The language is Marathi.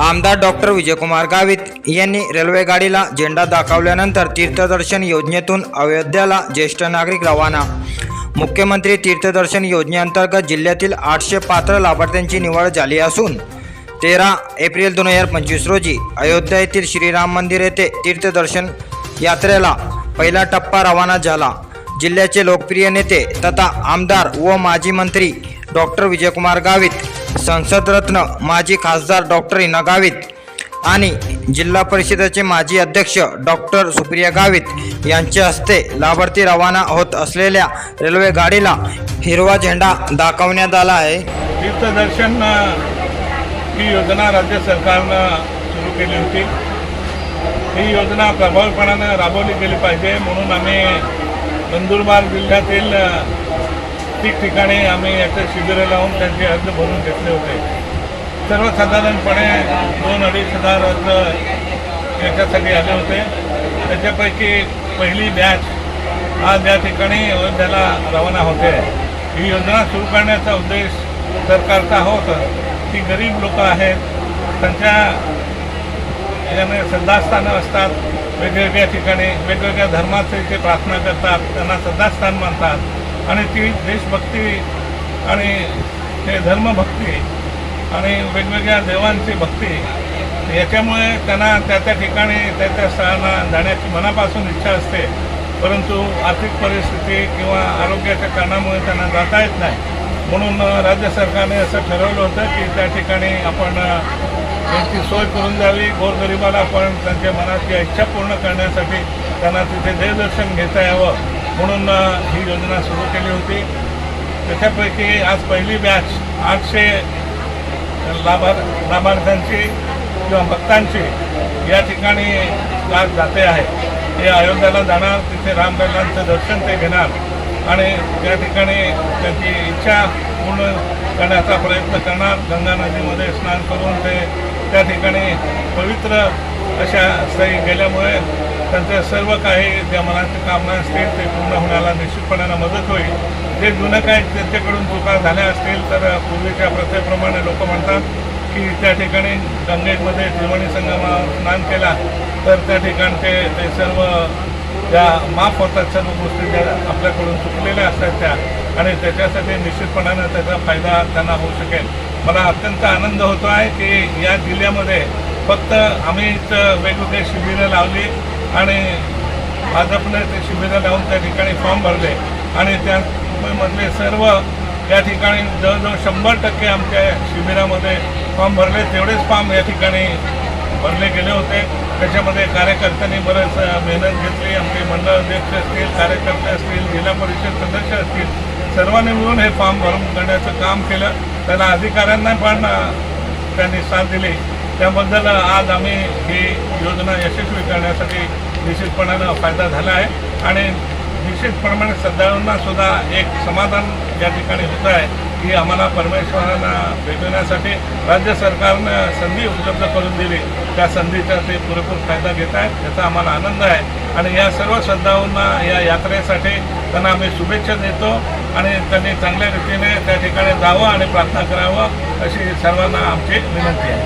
आमदार डॉक्टर विजयकुमार गावित यांनी रेल्वे गाडीला झेंडा दाखवल्यानंतर तीर्थदर्शन योजनेतून अयोध्याला ज्येष्ठ नागरिक रवाना. मुख्यमंत्री तीर्थदर्शन योजनेअंतर्गत जिल्ह्यातील आठशे पात्र लाभार्थ्यांची निवड झाली असून तेरा एप्रिल दोन हजार पंचवीस रोजी अयोध्या येथील श्रीराम मंदिर येथे तीर्थदर्शन यात्रेला पहिला टप्पा रवाना झाला. जिल्ह्याचे लोकप्रिय नेते तथा आमदार व माजी मंत्री डॉक्टर विजयकुमार गावित संसदरत्न माजी खासदार डॉक्टर हिना गावित आणि जिल्हा परिषदेचे माजी अध्यक्ष डॉक्टर सुप्रिया गावित यांच्या हस्ते लाभार्थी रवाना होत असलेल्या रेल्वे गाडीला हिरवा झेंडा दाखवण्यात आला आहे. तीर्थदर्शन ही योजना राज्य सरकारनं सुरू केली होती. ही योजना प्रभावीपणानं राबवली गेली पाहिजे म्हणून आम्ही नंदुरबार जिल्ह्यातील ठिकठिकाणी आम्ही याच्या शिबिरं लावून त्यांचे अर्ज भरून घेतले होते. सर्वसाधारणपणे दोन अडीच हजार अर्ज याच्यासाठी आले होते. त्याच्यापैकी पहिली बॅच आज या ठिकाणी अयोध्याला रवाना होते ही योजना सुरू करण्याचा उद्देश सरकारचा होता. की गरीब लोक आहेत. त्यांच्या याने श्रद्धास्थानं असतात वेगवेगळ्या ठिकाणी वेगवेगळ्या धर्माचे ते प्रार्थना करतात त्यांना श्रद्धास्थान मानतात. आणि ती देशभक्ती आणि ते धर्मभक्ती आणि वेगवेगळ्या देवांची भक्ती याच्यामुळे त्यांना त्या त्या ठिकाणी त्या त्या स्थळांना जाण्याची मनापासून इच्छा असते. परंतु आर्थिक परिस्थिती किंवा आरोग्याच्या कारणामुळे त्यांना जाता येत नाही. म्हणून राज्य सरकारने असं ठरवलं होतं की त्या ठिकाणी आपण त्यांची सोय करून द्यावी. गोरगरिबाला आपण त्यांच्या मनाची इच्छा पूर्ण करण्यासाठी त्यांना तिथे देवदर्शन घेता यावं. म्हणून ही योजना सुरू केली होती. त्याच्यापैकी आज पहिली बॅच आठशे लाभार लाभार्थ्यांची किंवा भक्तांची या ठिकाणी आज जाते आहे. ते अयोध्याला जाणार तिथे रामलल्लांचं दर्शन ते घेणार आणि त्या ठिकाणी त्यांची इच्छा पूर्ण करण्याचा प्रयत्न करणार. गंगा नदीमध्ये स्नान करून ते त्या ठिकाणी पवित्र अशा सही गेल्यामुळे त्यांचं सर्व काही ज्या मनाची कामना असतील ते पूर्ण होण्याला निश्चितपणानं मदत होईल. जे जुनं काही त्यांच्याकडून चुका झाल्या असतील तर पूर्वीच्या प्रथेप्रमाणे लोक म्हणतात की त्या ठिकाणी गंगेमध्ये त्रिवेणी संगमावर स्नान केला तर त्या ठिकाणचे ते सर्व ज्या माफ होतात सर्व गोष्टी ज्या आपल्याकडून चुकलेल्या असतात त्या. आणि त्याच्यासाठी निश्चितपणानं त्याचा फायदा त्यांना होऊ शकेल. मला अत्यंत आनंद होतो आहे की या जिल्ह्यामध्ये फक्त आम्हीच वेगवेगळे शिबिरं लावली. आणि भाजपने ते शिबिरं लावून त्या ठिकाणी फॉर्म भरले. आणि त्यामधले सर्व या ठिकाणी जवळजवळ शंभर टक्के आमच्या शिबिरामध्ये फॉर्म भरले. तेवढेच फॉर्म या ठिकाणी भरले गेले होते. त्याच्यामध्ये कार्यकर्त्यांनी बरंच मेहनत घेतली. आमचे मंडळ अध्यक्ष असतील कार्यकर्ते असतील जिल्हा परिषद सदस्य असतील सर्वांनी मिळून हे फॉर्म भरून करण्याचं काम केलं. त्याला अधिकाऱ्यांना पण त्यांनी साथ दिली. त्याबद्दल आज आम्ही ही योजना यशस्वी करण्यासाठी निश्चितपणानं फायदा झाला आहे. आणि निश्चितप्रमाणे श्रद्धाळूंना सुद्धा एक समाधान या ठिकाणी होत आहे की आम्हाला परमेश्वरांना भेटण्यासाठी राज्य सरकारनं संधी उपलब्ध करून दिली. त्या संधीचा ते पुरेपूर फायदा घेत आहेत याचा आम्हाला आनंद आहे. आणि या सर्व श्रद्धाळूंना या यात्रेसाठी त्यांना आम्ही शुभेच्छा देतो आणि त्यांनी चांगल्या रीतीने त्या ठिकाणी जावं आणि प्रार्थना करावं अशी सर्वांना आमची विनंती आहे.